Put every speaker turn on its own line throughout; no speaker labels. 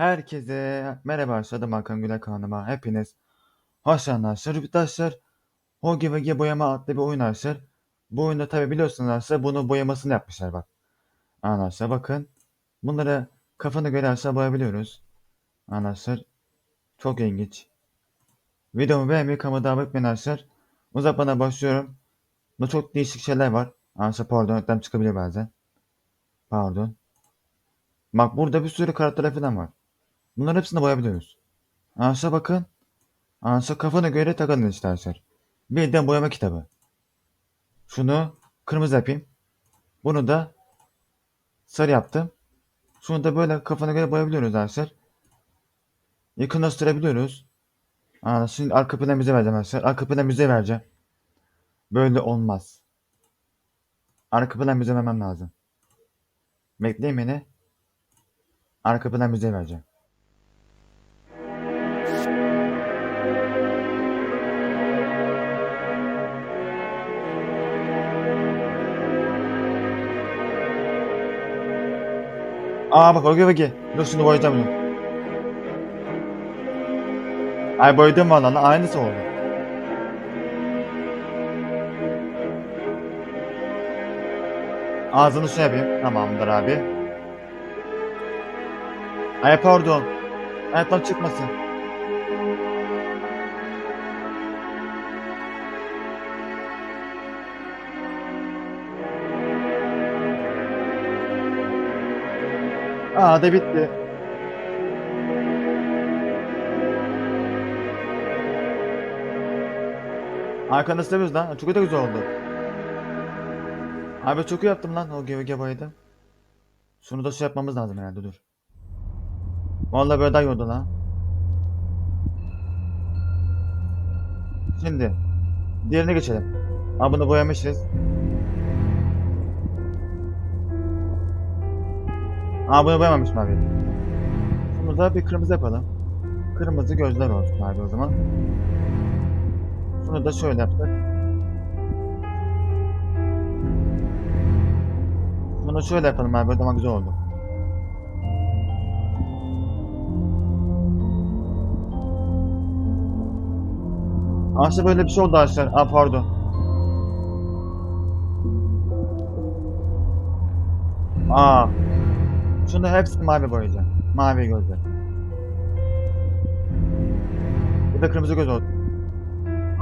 Herkese merhaba arkadaşlar. Hakan Güler kanalıma hepiniz hoş geldiniz. Arkadaşlar Hogi Vagi Boyama adlı bir oyun arkadaşlar. Bu oyunda tabi biliyorsunuz arkadaşlar bunu boyamasını yapmışlar bak. Arkadaşlar bakın. Bunları kafana göre arkadaşlar boyabiliyoruz. Arkadaşlar çok ilginç. Videomu beğenmeyi kanalıma da abone olmayı arkadaşlar. Uzatmadan başlıyorum. Burada çok değişik şeyler var. Arkadaşlar pardon reklam çıkabilir bazen. Pardon. Bak burada bir sürü karakter falan var. Bunların hepsini boyayabiliyoruz. Aşağı bakın. Aşağı kafana göre takılın. Bir de boyama kitabı. Şunu kırmızı yapayım. Bunu da sarı yaptım. Şunu da böyle kafana göre boyayabiliyoruz arkadaşlar. Yakınlaştırabiliyoruz. Aa, şimdi arka plan bize vereceğim arkadaşlar. Arka plan bize vereceğim. Böyle olmaz. Arka plan bize vermem lazım. Bekleyin beni. Arka plan bize vereceğim. Aa bak bak bak. Dur şunu boyayacağım bunu. Ay boyadım lan aynısı oldu. Ağzını şey yapayım. Tamamdır abi. Ay pardon. Ayaktan çıkmasın. Aa da bitti. Arkanda istemiyoruz lan. Çok da güzel oldu. Abi çok iyi yaptım lan o GVG boyadı. Şunu da şey yapmamız lazım herhalde dur. Vallahi böyle daha iyi lan. Şimdi diğerine geçelim. Aa bunu boyamışız. Aa bunu boyamamışım abi. Şunu da bir kırmızı yapalım. Kırmızı gözler olsun abi o zaman. Şunu da şöyle yaptık. Bunu şöyle yapalım abi. O zaman güzel oldu. Aslında böyle bir şey oldu arkadaşlar. Aa pardon. Aa. Şunu hepsini mavi boyayacağım. Mavi gözler. Bir de kırmızı göz oldu.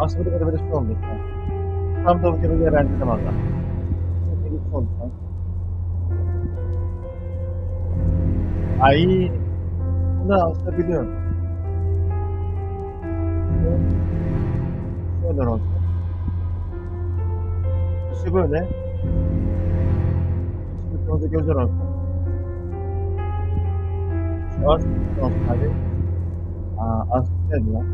Aslında böyle böyle bir şey oldu işte. Tam da bu gibi bir bence de valla. Bir şey oldu. lan. Ay. Bunu da aslında biliyorum. Şöyle olsun. İşte böyle. Şimdi kırmızı gözler olsun. Şu olsun hadi. Aa, neydi lan?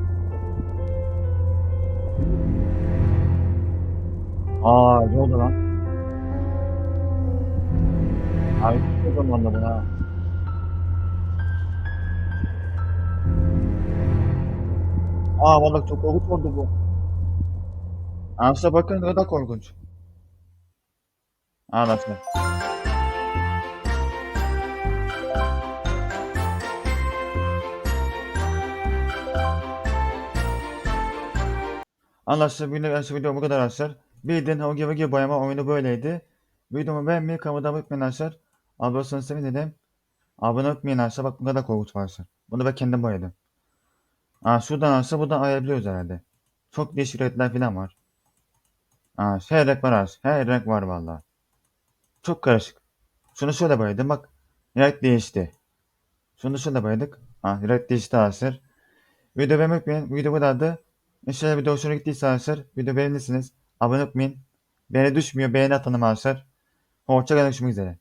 Aa, ne oldu lan? Abi, ne zaman da buna? Aa, vallahi çok korkunç oldu bu. Aslında bakın ne kadar korkunç. Anlatma. Anlaştık. Bir de video bu kadar arkadaşlar. Bildiğin Hogi Vagi boyama oyunu böyleydi. Videomu beğenmeyi, kanalıma abone olmayı arkadaşlar. Abone olsanız sevinirim. Abone olmayın arkadaşlar. Bak bu kadar korkunç var arkadaşlar. Bunu ben kendim boyadım. Aa, şuradan arkadaşlar buradan ayırabiliyoruz herhalde. Çok değişik renkler falan var. Aa, her renk var arkadaşlar. Her renk var vallahi. Çok karışık. Şunu şöyle boyadım bak. Renk değişti. Şunu şöyle boyadık. Ha, renk değişti arkadaşlar. Video beğenmeyi unutmayın. Video bu kadardı. İnşallah video hoşuna gittiyse arkadaşlar. Video beğenirsiniz. Abone olmayın. Beğeni düşmüyor. Beğeni atalım arkadaşlar. Hoşçakalın. Görüşmek üzere.